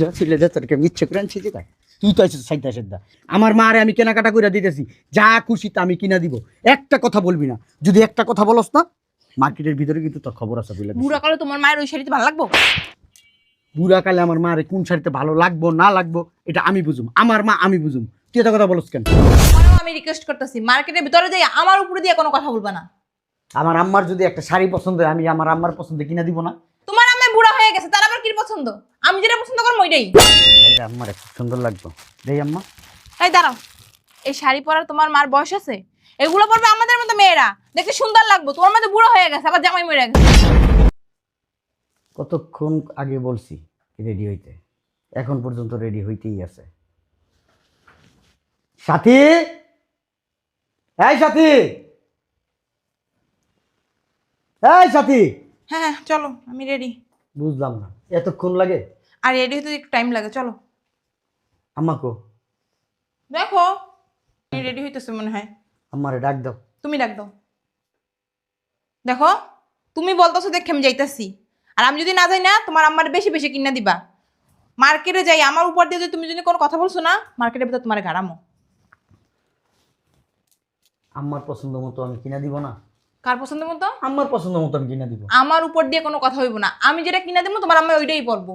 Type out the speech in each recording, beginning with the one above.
যা ছিলে যা তোরকে মিচ্ছে করে আনছি যেটা তুই তো আছিস সাইদা সাইদা আমার মারে আমি কেনাকাটা করে দিতেছি যা খুশি তা আমি কিনা দিব। একটা কথা বলবি না যদি একটা কথা বলস না মার্কেটের ভিতরে কিন্তু তোর খবর আছে বুঝলে বুড়া কালে তোমার মায়ের ওই শাড়িতে ভালো লাগবো? বুড়া কালে আমার মারে কোন শাড়িতে ভালো লাগবো না লাগবো এটা আমি বুঝুম। আমার মা আমি বুঝুম। তুই এটা কথা বলস কেন? আমি রিকোয়েস্ট করতেছি মার্কেটের ভিতরে যাই আমার উপরে দিয়ে কোনো কথা বলবা না। আমার আম্মার যদি একটা শাড়ি পছন্দ হয় আমি আমার আম্মার পছন্দ কিনা দিব না। তোমার আমি বুড়া হয়ে গেছে তার কি পছন্দ? আমি যেটা পছন্দ করব ওইটাই। খুব সুন্দর লাগতো। দেই আম্মা। এই দাঁড়াও। এই শাড়ি পরার তোমার মার বয়স আছে? এগুলো পরবে আমাদের মতো মেয়েরা। দেখতে সুন্দর লাগবো। তোমার মধ্যে বুড়ো হয়ে গেছে আবার জামাই মরে গেছে। কতক্ষণ আগে বলছি রেডি হইতে? এখন পর্যন্ত রেডি হইতেই আছে। সাথী! এই সাথী! এই সাথী! হ্যাঁ হ্যাঁ চলো আমি রেডি বুঝলাম না। এতক্ষণ লাগে? আর রেডি হতে একটু টাইম লাগে চলো। আমাকে দেখো রেডি হইতেছে মনে হয়। আমারে ডাক দাও। তুমি ডাক দাও। দেখো তুমি বলতেছো দেখে আমি যাইতাছি। আর আমি যদি না যাই না তোমার আমার বেশি বেশি কিনা দিবা। মার্কেটে যাই আমার উপর দিয়ে যদি তুমি যদি কোনো কথা বলছো না মার্কেটের ভিতরে তোমার গাড়ামো। আমার পছন্দ মতো আমি কিনা দিব না? কার পছন্দ মতো? আমার পছন্দ মতো আমি কিনা দিব। আমার উপর দিয়ে কোনো কথা হইব না। আমি যেটা কিনা দেবো তোমার আমি ওইটাই পরবো।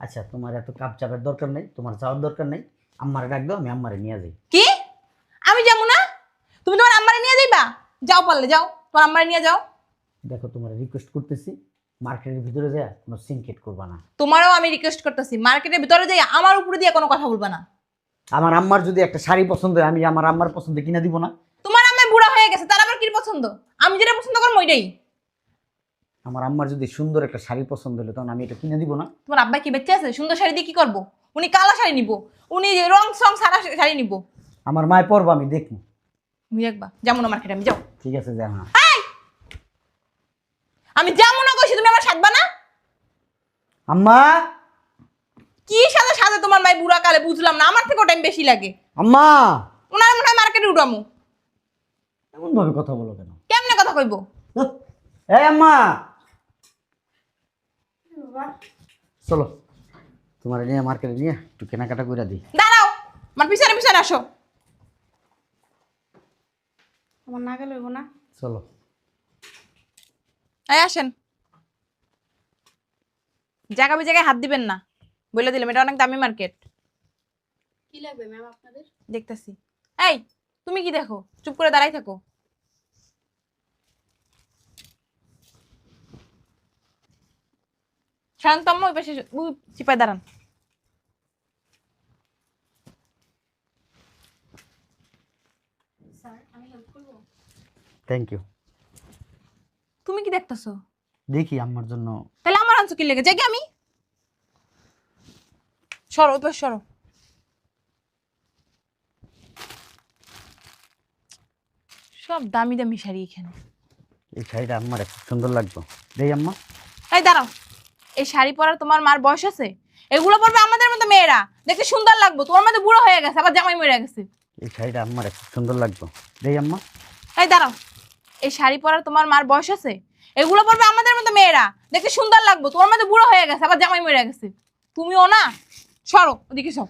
আচ্ছা তোমার এত কাপ চাপের দরকার নেই তোমার যাওয়ার দরকার নেই। আম্মারে ডাক দাও আমি আম্মারে নিয়ে যাই। কি? আমি যাব না? তুমি তোমার আম্মারে নিয়ে যাইবা? যাও পারলে যাও। তোমার আম্মারে নিয়ে যাও। দেখো তোমার রিকোয়েস্ট করতেছি মার্কেটের ভিতরে যায় কোনো সিনকেট করবা না। তোমারও আমি রিকোয়েস্ট করতেছি মার্কেটের ভিতরে যাই আমার উপরে দিয়ে কোনো কথা বলবা না। আমার আম্মার যদি একটা শাড়ি পছন্দ হয় আমি আমার আম্মার পছন্দ কিনা দিব না। তোমার আম্মা বুড়া হয়ে গেছে তার কি পছন্দ? আমি যেটা পছন্দ করব ওইটাই। আমার আম্মার যদি সুন্দর একটা শাড়ি পছন্দ হলো তখন আমি এটা কিনে দিব না। তোমার আব্বা কি বেঁচে আছে? সুন্দর শাড়ি দিয়ে কি করব? উনি কালা শাড়ি নিব উনি রং সং সারা শাড়ি নিব। আমার মায় পরবো আমি দেখব। তুমি দেখবা যেমন মার্কেটে আমি যাও ঠিক আছে যা হ্যাঁ আমি যেমন কইছি তুমি আমার সাজবা না? আম্মা! কি সাথে সাথে তোমার মাই বুড়া কালে বুঝলাম না আমার থেকেও টাইম বেশি লাগে। আম্মা! ওনার মনে হয় মার্কেটে উঠামু। এমন ভাবে কথা বলো কেন? কেমনে কথা কইবো? এই আম্মা! চলো তোমার নিয়ে মার্কেটে নিয়ে একটু কেনাকাটা করে দিই। দাঁড়াও আমার পিছনে পিছনে আসো। আমার না গেলে হইব না। চলো। এই আসেন। জায়গা বি জায়গায় হাত দিবেন না। বলে দিলাম এটা অনেক দামি মার্কেট। কি লাগবে ম্যাম আপনাদের? দেখতেছি। এই তুমি কি দেখো? চুপ করে দাঁড়াই থাকো। শান্তম্ম ওই পাশে চিপায় দাঁড়ান। স্যার আমি হেল্প করব? থ্যাংক ইউ তুমি কি দেখতেছো? দেখি আমার জন্য তাহলে আমার আনছো কি লেগে? যাই আমি? সরো ওই পাশে সরো। সব দামি দামি শাড়ি এখানে। এই শাড়িটা আমার খুব সুন্দর লাগতো। দেই আম্মা। এই দাঁড়াও। এই শাড়ি পরার তোমার মার বয়স আছে? এগুলো পরবে আমাদের মতো মেয়েরা। দেখতে সুন্দর লাগবো। তোমার মধ্যে বুড়ো হয়ে গেছে আবার জামাই মরে গেছে। এই শাড়িটা আমার খুব সুন্দর লাগতো। দেই আম্মা। এই দাঁড়াও। এই শাড়ি পরার তোমার মার বয়স আছে? এগুলো পরবে আমাদের মতো মেয়েরা। দেখতে সুন্দর লাগবো। তোমার মধ্যে বুড়ো হয়ে গেছে আবার জামাই মরে গেছে। তুমিও না? সরো ওদিকে সব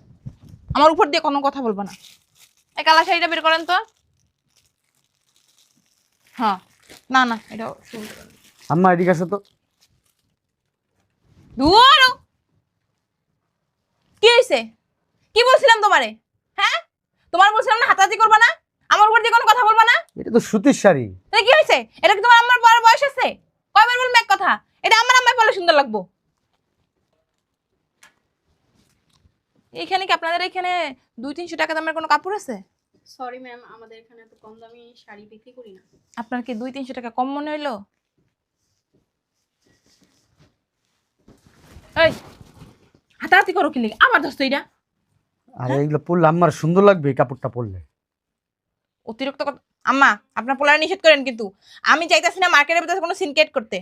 আমার উপর দিয়ে কোনো কথা বলব না। এই কালা শাড়িটা বের করেন তো। হ্যাঁ। না না এটা আম্মা এদিকে আসো তো। কি হয়েছে কি বলছিলাম তোমারে? হ্যাঁ? তোমার বলছিলাম না হাতাহাতি করবা না? আমার উপর দিয়ে কোনো কথা বলবা না? এটা তো সুতির শাড়ি। তাহলে কি হয়েছে এটা কি তোমার আমার বড় বয়স আছে? কয়বার বলব এক কথা? এটা আমার আম্মাই বলে সুন্দর লাগবো। এইখানে কি আপনাদের এখানে দুই তিনশো টাকা দামের কোনো কাপড় আছে? সরি ম্যাম আমাদের এখানে এত কম দামি শাড়ি বিক্রি করি না। আপনার কি দুই তিনশো টাকা কম মনে হইল? এই হাতাহাতি করো কি লিগে? আমার দোস্ত এটা আর এইগুলো পরলে আমার সুন্দর লাগবে এই কাপড়টা পরলে। অতিরিক্ত কথা আম্মা আপনার পোলারে নিষেধ করেন কিন্তু। আমি চাইতেছি না মার্কেটের ভিতরে কোনো সিনকেট করতে।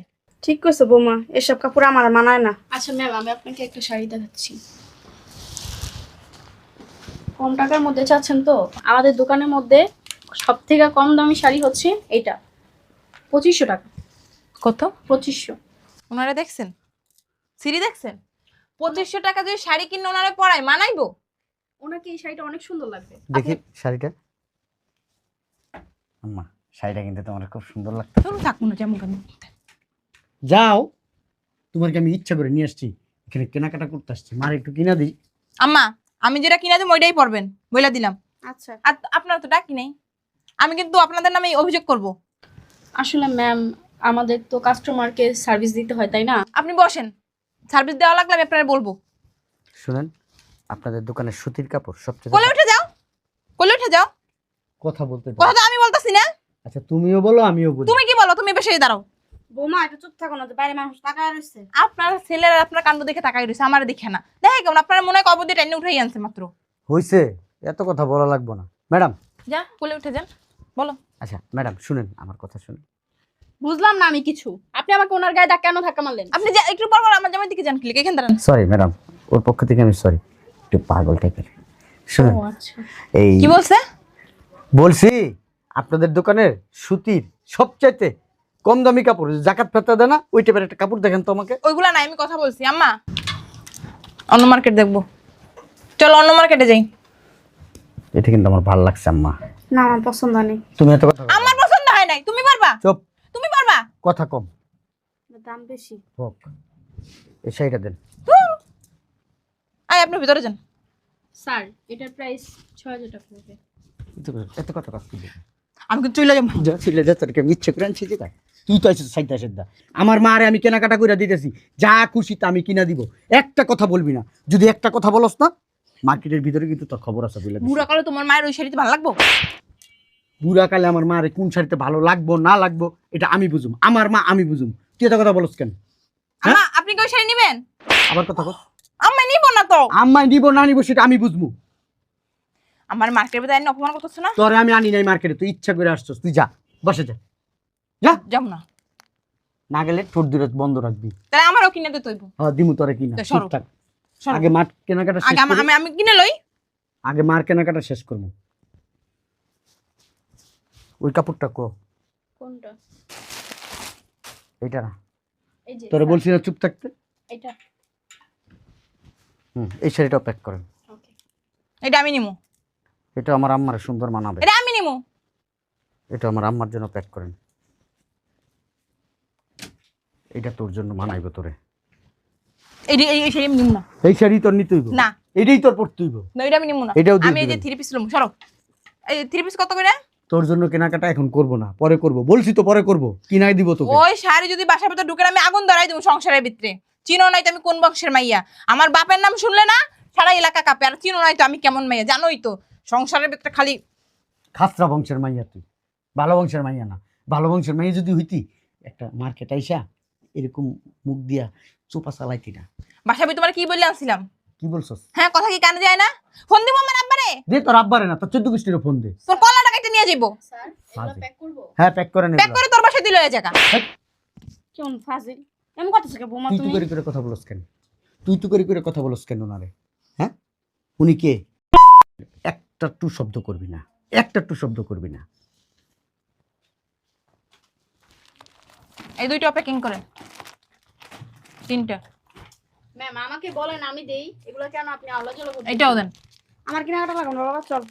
ঠিক করছ বৌমা এসব কাপড় আমার মানায় না। আচ্ছা ম্যাম আমি আপনাকে একটা শাড়ি দেখাচ্ছি। কম টাকার মধ্যে চাচ্ছেন তো? আমাদের দোকানের মধ্যে সব থেকে কম দামি শাড়ি হচ্ছে এইটা। পঁচিশশো টাকা। কত? পঁচিশশো। ওনারা দেখছেন? সিরি দেখছেন? পঁচিশশো টাকা যদি শাড়ি কিনে ওনারে পরাই মানাইবো? ওনাকে এই শাড়িটা অনেক সুন্দর লাগবে। দেখি শাড়িটা। আম্মা শাড়িটা কিন্তু তোমার খুব সুন্দর লাগতো। চলো থাকুন না যেমন কেন যাও তোমাকে আমি ইচ্ছা করে নিয়ে আসছি। এখানে কেনাকাটা করতে আসছি। মার একটু কিনা দিই। আম্মা আমি যেটা কিনে দেবো ওইটাই পরবেন বইলা দিলাম। আচ্ছা। আর আপনার তো ডাকি নেই। আমি কিন্তু আপনাদের নামে অভিযোগ করব। আসলে ম্যাম আমাদের তো কাস্টমারকে সার্ভিস দিতে হয় তাই না? আপনি বসেন। সার্ভিস দেওয়া লাগলে আমি আপনার বলব। শুনেন আপনাদের দোকানের সুতির কাপড় সবচেয়ে কোলে উঠে যাও। কোলে উঠে যাও। কথা বলতে কথা তো আমি বলতাছি না। আচ্ছা তুমিও বলো আমিও বলি। তুমি কি বলো? তুমি বেশি দাঁড়াও। বৌমা একটু চুপ থাকো না বাইরে মানুষ রয়েছে। আপনার ছেলের আপনার কাণ্ড দেখে রয়েছে আমার দেখে না। দেখে কেমন আপনার মনে হয় উঠেই আনছে মাত্র। হইছে এত কথা বলা লাগবো না। ম্যাডাম। যা কোলে উঠে যান বলো। আচ্ছা ম্যাডাম শুনেন আমার কথা শুনেন। বুঝলাম না আমি কিছু। আপনি আমাকে ওনার গায়ে কেন ধাক্কা মারলেন? আপনি যা একটু পর পর আমার জামাই দিকে যান ক্লিক এখান দাঁড়ান। সরি ম্যাডাম ওর পক্ষ থেকে আমি সরি একটু পাগল টাইপের শুনেন আচ্ছা। এই কি বলছে? বলছি আপনাদের দোকানের সুতির সবচাইতে কম দামি কাপড় জাকাত ফেতা দেয় না ওই টাইপের একটা কাপড় দেখেন তো আমাকে। ওইগুলা নাই আমি কথা বলছি আম্মা। অন্য মার্কেট দেখব। চলো অন্য মার্কেটে যাই। এটা কিন্তু আমার ভালো লাগছে আম্মা। না আমার পছন্দ নেই। তুমি এত কথা বলো। আমার পছন্দ হয় নাই তুমি পারবা? চুপ। তুমি পারবা? কথা কম। দাম বেশি। হোক। এই শাড়িটা দেন। আয় আপনি ভিতরে যান। স্যার এটার প্রাইস ছয় হাজার টাকা পড়বে এত- এত কথা দিবে আমি কিন্তু চলে যাব। যা ছিল যা তোর কেমন ইচ্ছে করে আনছি যেটা তুই তো আছিস সাইদা সাইদা আমার মারে আমি কেনাকাটা করে দিতেছি যা খুশি তা আমি কিনা দিব। একটা কথা বলবি না। যদি একটা কথা বলস না মার্কেটের ভিতরে কিন্তু তোর খবর আছে বুঝলে বুড়া কালে তোমার মায়ের ওই শাড়িতে ভালো লাগবো? বুড়া কালে আমার মারে কোন শাড়িতে ভালো লাগবো না লাগবো এটা আমি বুঝুম। আমার মা আমি বুঝুম। তুই এত কথা বলস কেন? হ্যাঁ? আম্মা আপনি কি ওই শাড়ি নেবেন? আবার কথা কর আম্মা নিব না তো। আম্মাই নিব না নিব সেটা আমি বুঝব। আমার মার্কেটের ভিতরে আইন অপমান করতেছ না? তোরে আমি আনি নাই মার্কেটে তুই ইচ্ছা করে আসছস তুই যা বসে যা। যা। যাব না। না গেলে ঠোঁট দূরে বন্ধ রাখবি। তাহলে আমারও কিনে দিতে হইব হ্যাঁ দিমু তোরে কিনা। সরো। আগে মার কেনাকাটা শেষ আগে আমি- আমি কিনে লই। আগে মার কেনাকাটা শেষ করব। ওই কাপড়টা কো। কোনটা? এটা না। এই যে তোরে বলছি না চুপ থাকতে? এটা হুম এই শাড়িটাও প্যাক করেন। ওকে। এটা আমি নিমু। এটা আমার আম্মার সুন্দর মানাবে। এটা আমি নিমু। এটা আমার আম্মার জন্য প্যাক করেন। এটা তোর জন্য মানাইব তোরে। এই শাড়ি আমি নিমু না। এই শাড়ি তোর না। এটাই তোর না, এটা আমি নিমু না। এটাও আমি এই যে থ্রি পিস লমু সরো। এই থ্রি পিস কত করে? তোর জন্য কেনাকাটা এখন করব না পরে করব। বলছি তো পরে করব কিনাই দিব তোকে। ওই শাড়ি যদি বাসার ভিতরে ঢুকে আমি আগুন ধরাই দেবো সংসারের ভিতরে। চিনো নাই তো আমি কোন বংশের মাইয়া। আমার বাপের নাম শুনলে না সারা এলাকা কাঁপে। আর চিনো নাই তো আমি কেমন মাইয়া জানোই তো। সংসারের ভিতরে খালি খাসরা বংশের মাইয়া তুই। ভালো বংশের মাইয়া না। ভালো বংশের মাইয়া যদি হইতি একটা মার্কেট আইসা এরকম মুখ দিয়া চোপা চালাইতি না বাসায় আমি তোমার কি বললে আনছিলাম? কি বলছস? হ্যাঁ কথা কি কানে যায় না? ফোন দিব আমার আব্বারে? দে তোর আব্বারে না তোর চোদ্দ গোষ্ঠীর ফোন দে। তোর কলাটা কেটে নিয়ে যাব স্যার। এগুলো প্যাক করব? হ্যাঁ প্যাক করে নে প্যাক করে তোর বাসায় দিল এই জায়গা। কেমন ফাজিল? এমন কথা থেকে বৌমা তুই তুই তুমি? করে করে কথা বলস কেন? তুই তুই করে করে কথা বলস কেন ওনারে? হ্যাঁ? উনি কে? একটা টু শব্দ করবি না। একটা টু শব্দ করবি না। এই দুইটা প্যাকিং করে। তিনটা। ম্যাম আমাকে বলেন আমি দেই। এগুলো কেন আপনি আলাদা জলে করতে এটাও দেন। আমার কেনাকাটা লাগবে না বাবা চল।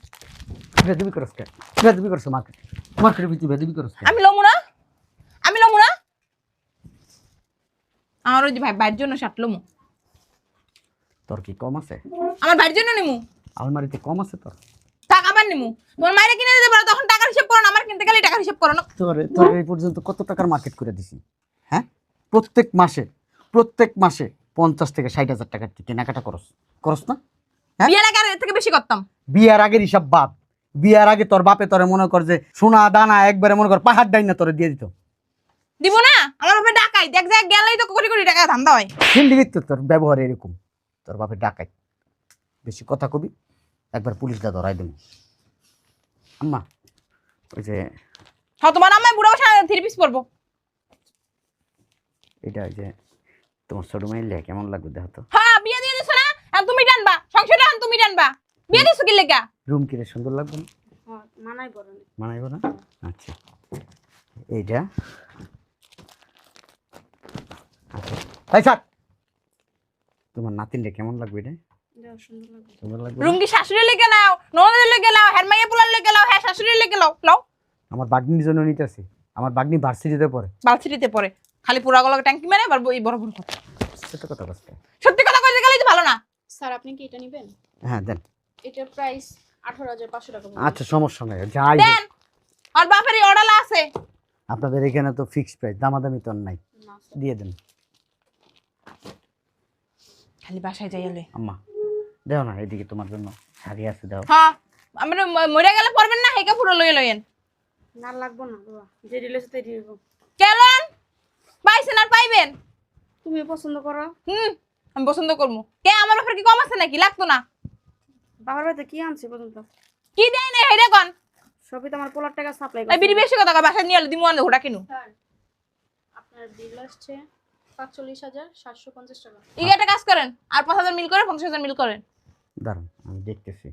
বেদবি করস কেন বেদবি করস মার্কেট মার্কেটের ভিতরে বেদবি করস কেন আমি লমু না? আমি লমু না? আমার ওই যে ভাই ভাইয়ের জন্য শার্ট লমু। তোর কি কম আছে? আমার ভাইয়ের জন্য নিমু। আলমারিতে কম আছে তোর? টাকা আবার নিমু। তোমার মায়ের কিনে দিতে পারো তখন টাকার হিসাব করো আমার কিনতে গেলে টাকার হিসাব করো না। তোর তোর এই পর্যন্ত কত টাকার মার্কেট করে দিছি? হ্যাঁ? প্রত্যেক মাসে প্রত্যেক মাসে পঞ্চাশ থেকে ষাট হাজার টাকার তুই কেনাকাটা করস করস না? হ্যাঁ? বিয়ের আগে এর থেকে বেশি করতাম। বিয়ার আগের হিসাব বাদ। বিয়ার আগে তোর বাপে তোরে মনে কর যে সোনা দানা একবারে মনে কর পাহাড় ডাইন তোরে দিয়ে দিত। দিব না? আমার বাপে ডাকাই। দেখ দেখ গেলেই তো কোটি কোটি টাকা ধান্দা হয়। তো তোর ব্যবহার এরকম। তোর বাপে ডাকাই। বেশি কথা কবি একবার পুলিশটা ধরাই দেব। আম্মা ওই যে হ্যাঁ তোমার আমায় বুড়ো বসে থ্রি পিস পরবো। এটা ওই যে তোমার ছোট মাইলে কেমন লাগবে দেখো তো? হ্যাঁ বিয়ে দিয়ে দিছো না? আর তুমি টানবা সংসারটা আন তুমি টানবা। বিয়ে দিছো কি লেগা? রুম কিনে সুন্দর লাগবে না? হ্যাঁ মানাই বলেন মানাইব না? আচ্ছা। এইটা। আচ্ছা। এই স্যার তোমার নাতিনটা কেমন লাগবে এটা? সুন্দর লাগবে। শাশুড়ি লেগে নাও ননদের লেগে নাও হ্যার মাইয়া পোলার লেগে নাও হ্যাঁ শাশুড়ি লেগে নাও লাও আমার বাগনির জন্য নিতেছি আমার বাগনি ভার্সিটিতে পড়ে। বালছিটিতে পরে খালি পুরা গলা ট্যাঙ্কি মেরে এবার এই বড় বড় কথা সেটা কথা কষ্ট সত্যি কথা কইতে গেলেই তো ভালো না। স্যার আপনি কি এটা নেবেন? হ্যাঁ দেন। এটার প্রাইস আঠারো হাজার পাঁচশো টাকা আচ্ছা সমস্যা নাই যাই দেন আর বাপের অর্ডার আছে। আপনাদের এখানে তো ফিক্সড প্রাইস দামাদামি তো নাই। দিয়ে দেন। খালি বাসায় যাইলে আম্মা দেও না এদিকে তোমার জন্য শাড়ি আছে দাও। হ্যাঁ আমরা মরে গেলে পড়বেন না হেকা পুরো লইয়ে লইয়েন না লাগবো না বাবা। যে রিলেছে তাই দিব। কেলেন পাইছেন আর পাইবেন? তুমি পছন্দ করো। হুম আমি পছন্দ করব। কে আমার ব্যাপারে কি কম আছে নাকি? লাগতো না। বাবার বাড়িতে কি আনছে পর্যন্ত? কি দেয় না হেরে কন সবই তো আমার পোলার টাকা সাপ্লাই এই বিড়ি বেশি কথা বাসায় নিয়ে দিমু আনে ওটা কিনু আপনার বিল আসছে পাঁচচল্লিশ হাজার সাতশো পঞ্চাশ টাকা। কাজ করেন আর পাঁচ হাজার মিল করে পঞ্চাশ হাজার মিল করেন। দাঁড়ান আমি দেখতেছি।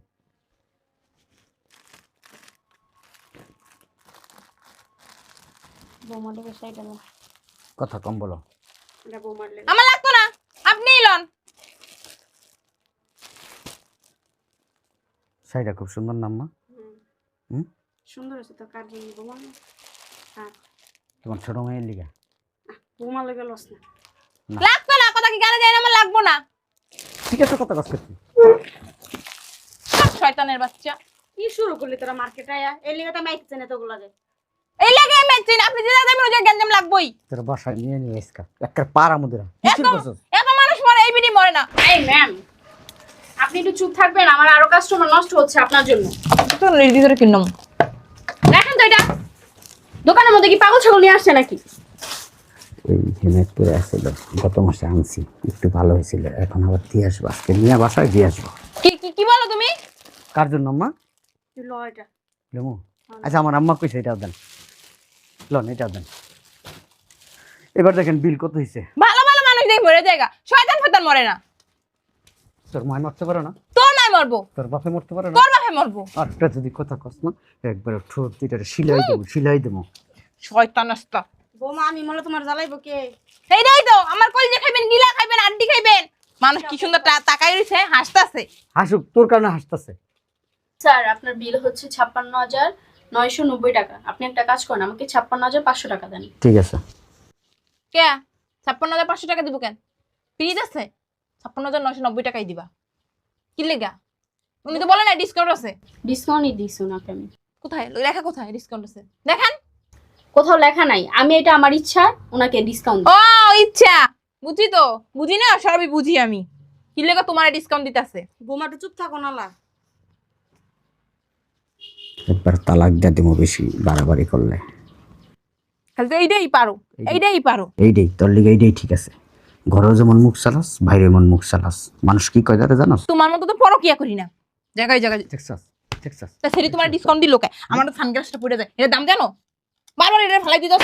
কথা কম বলো। এটা আমার লাগতো না। আপনি লন। শাড়িটা খুব সুন্দর না আম্মা হুম। হুম? সুন্দর আছে তো কার জন্য বৌমা? হ্যাঁ তোমার ছোট মেয়ের লিগা। বৌমার লেগে লস না। লাগতো না কথা কি গানে যায় না? আমার লাগবো না। ঠিক আছে কথা করছি শয়তানের বাচ্চা। কি শুরু করলি তোরা মার্কেটে আয়া? এই লেগে তো মাইক চেনে মেচিন আপনি যে যাবেন ওই গ্যাঞ্জাম লাগবোই। তোর বাসায় নিয়ে নিয়ে এসকা একটা পাড়া মুদ্রা। শুরু এত মানুষ মরে এই বিড়ি মরে না। এই ম্যাম আপনি একটু চুপ থাকবেন আমার আরও কাস্টমার নষ্ট হচ্ছে আপনার জন্য। ভিতরে কিনলাম দেখেন তো এটা। দোকানের মধ্যে কি পাগল ছাগল নিয়ে আসছে নাকি? এই হেমেদপুরে আসছিল গত মাসে আনছি একটু ভালো হয়েছিল। এখন আবার দিয়ে আসব আজকে নিয়ে বাসায় দিয়ে আসব। কি কি কি বলো তুমি? কার জন্য আম্মা? তুই ল এটা লেমু আচ্ছা আমার আম্মা কইছে এটাও দেন। লন এটাও দেন। এবার দেখেন বিল কত হয়েছে ভালো ভালো মানুষ দেখে মরে জায়গা। শয়তান ফেতান মরে না। তোর মায় মরতে পারো না? তোর মরবো। তোর বাপে মরতে পারে না? তোর বাপে মরবো। আর একটা যদি কথা কস না একবার ঠোঁট দুইটা সিলাই দেবো সিলাই দেবো। শয়তান আসতা বৌমা আমি মনে তোমার জ্বালাইবো কে? এইটাই তো আমার কলিজা খাইবেন গিলা খাইবেন আড্ডি খাইবেন। মানুষ কি সুন্দর তাকাই রইছে হাসতাছে। হাসুক তোর কারণে হাসতেছে। স্যার আপনার বিল হচ্ছে ছাপ্পান্ন হাজার। নয়শো নব্বই টাকা। আপনি একটা কাজ করেন আমাকে ছাপ্পান্ন হাজার পাঁচশো টাকা দেন। ঠিক আছে। কে? ছাপ্পান্ন হাজার পাঁচশো টাকা দিব কেন? ফ্রিজ আছে? ছাপ্পান্ন হাজার নয়শো নব্বই টাকাই দিবা। কি লেগা? উনি তো বলে না ডিসকাউন্ট আছে। ডিসকাউন্টই দিছি ওনাকে আমি। কোথায়? লেখা কোথায় ডিসকাউন্ট আছে? দেখেন। কোথাও লেখা নাই। আমি এটা আমার ইচ্ছা ওনাকে ডিসকাউন্ট ও ইচ্ছা। বুঝি তো? বুঝি না? সবই বুঝি আমি। কি লেগা তোমার ডিসকাউন্ট দিতেছে? বোমাটা চুপ থাকো নালা। একবার তালাক দিয়ে দেবো বেশি বাড়াবাড়ি করলে। খালি তো এইটাই পারো এইটাই। পারো। এইটাই তোর লিগে এইটাই ঠিক আছে। ঘরেও যেমন মুখ চালাস বাইরে মন মুখ চালাস মানুষ কি কয় তারা জানোস? তোমার মতো তো পরকিয়া করি না। জায়গায় জায়গায়। দেখছাস দেখছাস তা সেটি তোমার ডিসকাউন্ট দিল কে? আমার তো সানগ্লাসটা পড়ে যায়। এটার দাম জানো? বারবার এটা ফেলাই দিতে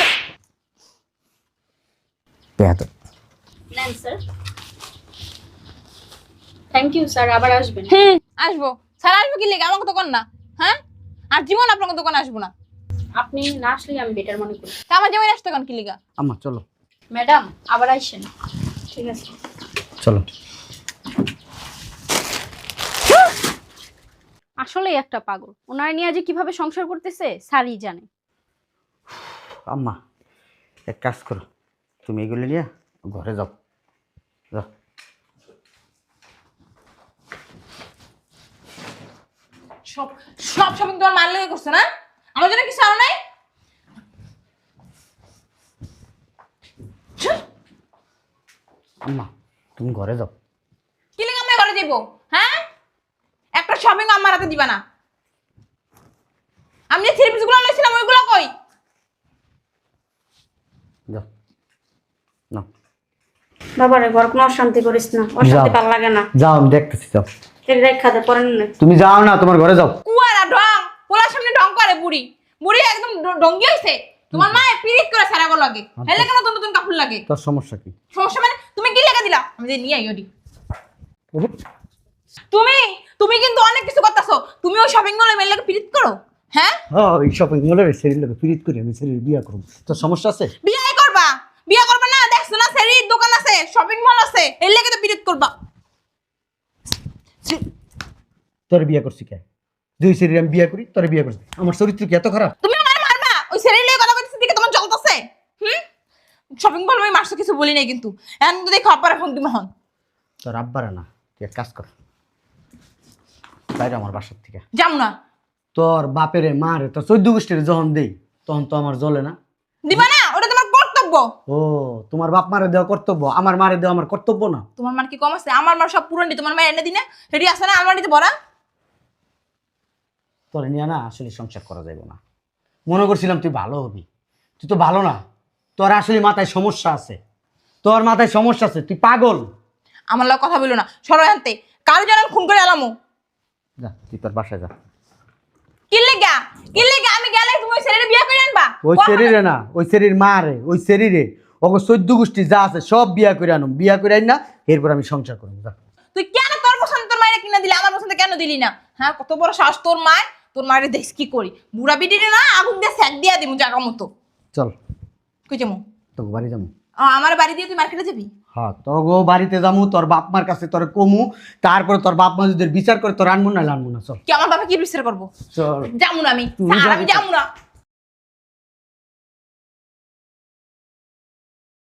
পেহাত নেন স্যার থ্যাংক ইউ স্যার আবার আসবেন। হুম আসব। স্যার আসব কি লেগে? আমাকে দোকান না। হ্যাঁ? আর জীবন আপনার দোকান আসব না। আপনি না আসলেই আমি বেটার মনে করি। তা আমার যেমন আসতে দোকান কি লেগা? আম্মা চলো। ম্যাডাম আবার আইসেন ঠিক আছে। চলো। আসলেই একটা পাগল। ওনার নিয়ে যে কীভাবে সংসার করতেছে স্যারই জানে। আম্মা এক কাজ করো। তুমি এগুলো নিয়ে ঘরে যাও। যাও। সব সব শপিং তোমার মার লেগে করছে না? আমার জন্য কিছু আনো নাই? আম্মা তুমি ঘরে যাও। কি লেগে আমরা ঘরে যাব হ্যাঁ? একটা শপিং আমার হাতে দিবা না। আমি যে থ্রি পিসগুলো আনাইছিলাম ওইগুলো কই? যাও। না বাবারে ঘর কোনো অশান্তি করিস না। অশান্তি ভালো লাগে না। যাও আমি দেখতেছি যাও। তুমি যাও না তোমার ঘরে যাও। কুয়ারা ঢং পোলার সামনে ঢং করে বুড়ি। বুড়ি একদম ডঙ্গি হইছে। তোমার মা পিরিত করে সারা গো লাগে। হেলে কেন নতুন নতুন কাপড় লাগে? তোর সমস্যা কি? সমস্যা মানে তুমি কি লেগে দিলা? আমি যে নিয়ে আইওডি তুমি তুমি কিন্তু অনেক কিছু করতেছো। তুমি ওই শপিং মলে মেলে পিরিত করো হ্যাঁ? হ্যাঁ এই শপিং মলের শরীর লোকে ফিরিত করি আমি শরীর বিয়া করব। তোর সমস্যা আছে? বিয়ে করবা? বিয়ে করবা না দেখছ না? সেরি দোকান আছে শপিং মল আছে। এর লেগে তো বিরোধ করবা। তোর বিয়ে করছি কে? দুই শরীর আমি বিয়ে করি তোর বিয়ে করছি। আমার চরিত্র কি এত খারাপ? তুমি আমার মারবা? ওই শাড়ির লেগে কথা বলতেছি দিকে তোমার জ্বলতেছে। হুম? শপিং মল আমি মারছো কিছু বলি নাই কিন্তু। এখন তো দেখো আব্বারে ফোন তুমি হন তোর আব্বারা না তুই এক কাজ কর। বাইরে আমার বাসার থেকে। যাম না। তোর বাপেরে মারে তোর চোদ্দ গোষ্ঠীর যখন দেই তখন তো আমার জ্বলে না। দিবা না? ওটা তোমার কর্তব্য। ও তোমার বাপ মারে দেওয়া কর্তব্য। আমার মারে দেওয়া আমার কর্তব্য না। তোমার মার কি কম আছে? আমার মার সব পুরন তোমার মায়ের এনে দিনে সেটি আছে না আলমারিতে ভরা। তোর নিয়ে না আসলে সংসার করা যাবে না। মনে করছিলাম তুই ভালো হবি। তুই তো ভালো না। তোর আসলে মাথায় সমস্যা আছে। তোর মাথায় সমস্যা আছে। তুই পাগল। আমার লোক কথা বলো না। সরো আনতে কারও যেন খুন করে এলামো। যা তুই তোর বাসায় যা। আমি গেলে তুমি ওই বিয়ে করে আনবা? ওই শরীরে না ওই শরীর মারে ওই শরীরে ওকে চোদ্দ গোষ্ঠী যা আছে সব বিয়া করে আনুম। বিয়া করে আন না এরপর আমি সংসার করব। যা। তুই কেন তোর পছন্দ তোর মায়ের কিনা দিলি? আমার পছন্দ কেন দিলি না? হ্যাঁ কত বড় সাহস তোর মায় তোর মায়ের দেখ কি করি? বুড়া বিটিরে না আগুন দিয়ে স্যাক দিয়া দিমু জাগা মতো। চল। কই যামু? তোকে বাড়ি যাব আমার বাড়ি দিয়ে তুই মার্কেটে যাবি? হ্যাঁ তো গো বাড়িতে যামু তোর বাপ মার কাছে তোর কমু তারপরে তোর বাপ মা যদি বিচার করে তোর আনব না আনব না চল। কি আমার বাবা কি বিচার করব? চল। যামু না আমি। আমি যামু না।